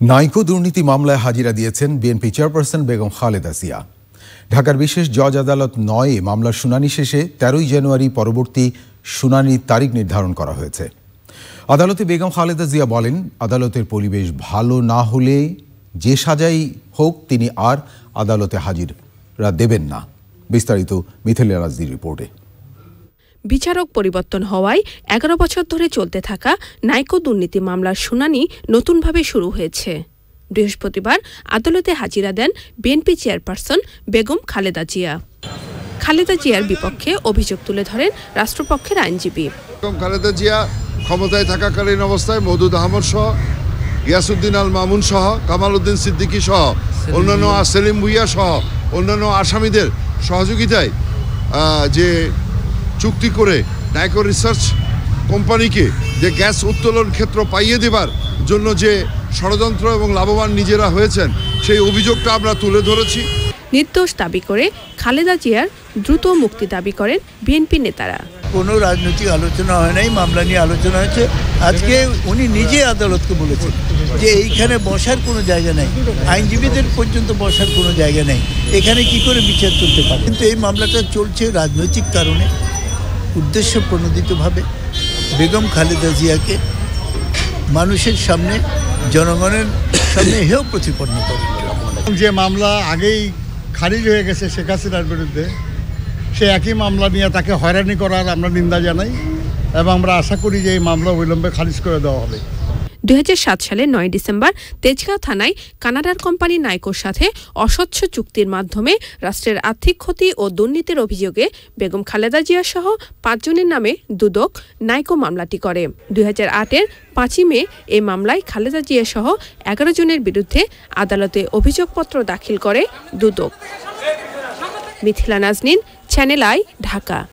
নাইকো দুর্নীতি মামলায় হাজিরা দিয়েছেন বিএনপি চেয়ারপারসন বেগম খালেদা জিয়া। ঢাকার বিশেষ জজ আদালত নয়ে মামলার শুনানি শেষে তেরোই জানুয়ারি পরবর্তী শুনানির তারিখ নির্ধারণ করা হয়েছে। আদালতে বেগম খালেদা জিয়া বলেন, আদালতের পরিবেশ ভালো না হলে যে সাজাই হোক, তিনি আর আদালতে হাজিরা দেবেন না। বিস্তারিত মিথিলা রাজদির রিপোর্টে। বিচারক পরিবর্তন হওয়ায় এগারো বছর ধরে চলতে থাকা নাইকো দুর্নীতি মামলার শুনানি নতুনভাবে শুরু হয়েছে। বৃহস্পতিবার আদালতে হাজিরা দেন বিএনপি চেয়ারপারসন বেগম খালেদা জিয়া। খালেদা জিয়ার বিপক্ষে অভিযোগ তুলে ধরেন রাষ্ট্রপক্ষের আইনজীবী। বেগম খালেদা জিয়া ক্ষমতায় থাকাকালীন অবস্থায় মধুদ আহমদ সহ গিয়াসুদ্দিন আল মামুন সহ কামাল উদ্দিন সিদ্দিকী সহ অন্যান্য সেলিম ভুইয়া সহ অন্যান্য আসামিদের সহযোগিতায় যে চুক্তি করে নাইকো রিসার্চ কোম্পানিকে যে গ্যাস উত্তোলন ক্ষেত্র পাইয়ে দেবার জন্য যে ষড়যন্ত্র এবং লাভবান নিজেরা হয়েছেন সেই অভিযোগটা আমরা তুলে ধরেছি। নির্দোষ দাবি করে খালেদা জিয়ার দ্রুত মুক্তি দাবি করেন বিএনপি নেতারা। কোনো রাজনৈতিক আলোচনা হয় নাই মামলা নিয়ে আলোচনা হয়েছে। আজকে উনি নিজে আদালতকে বলেছেন যে এইখানে বসার কোনো জায়গা নেই আইনজীবীদের পর্যন্ত বসার কোনো জায়গা নেই। এখানে কি করে বিচার চলতে পারে? কিন্তু এই মামলাটা চলছে রাজনৈতিক কারণে। উদ্দেশ্য প্রণোদিতভাবে বেগম খালেদা জিয়াকে মানুষের সামনে, জনগণের সামনে হেও প্রতিপন্ন করে। যে মামলা আগেই খারিজ হয়ে গেছে শেখ হাসিনার বিরুদ্ধে, সে একই মামলা নিয়ে তাকে হয়রানি করার আমরা নিন্দা জানাই এবং আমরা আশা করি যে এই মামলা অবিলম্বে খারিজ করে দেওয়া হবে। দুই হাজার সাত সালে নয় ডিসেম্বর তেজগাঁও থানায় কানাডার কোম্পানি নাইকোর সাথে অস্বচ্ছ চুক্তির মাধ্যমে রাষ্ট্রের আর্থিক ক্ষতি ও দুর্নীতির অভিযোগে বেগম খালেদা জিয়া সহ পাঁচজনের নামে দুদক নাইকো মামলাটি করে। দুই হাজার আটের পাঁচই মে এই মামলায় খালেদা জিয়া সহ এগারো জনের বিরুদ্ধে আদালতে অভিযোগপত্র দাখিল করে দুদক। Mithila Nazneen, channel I, Dhaka.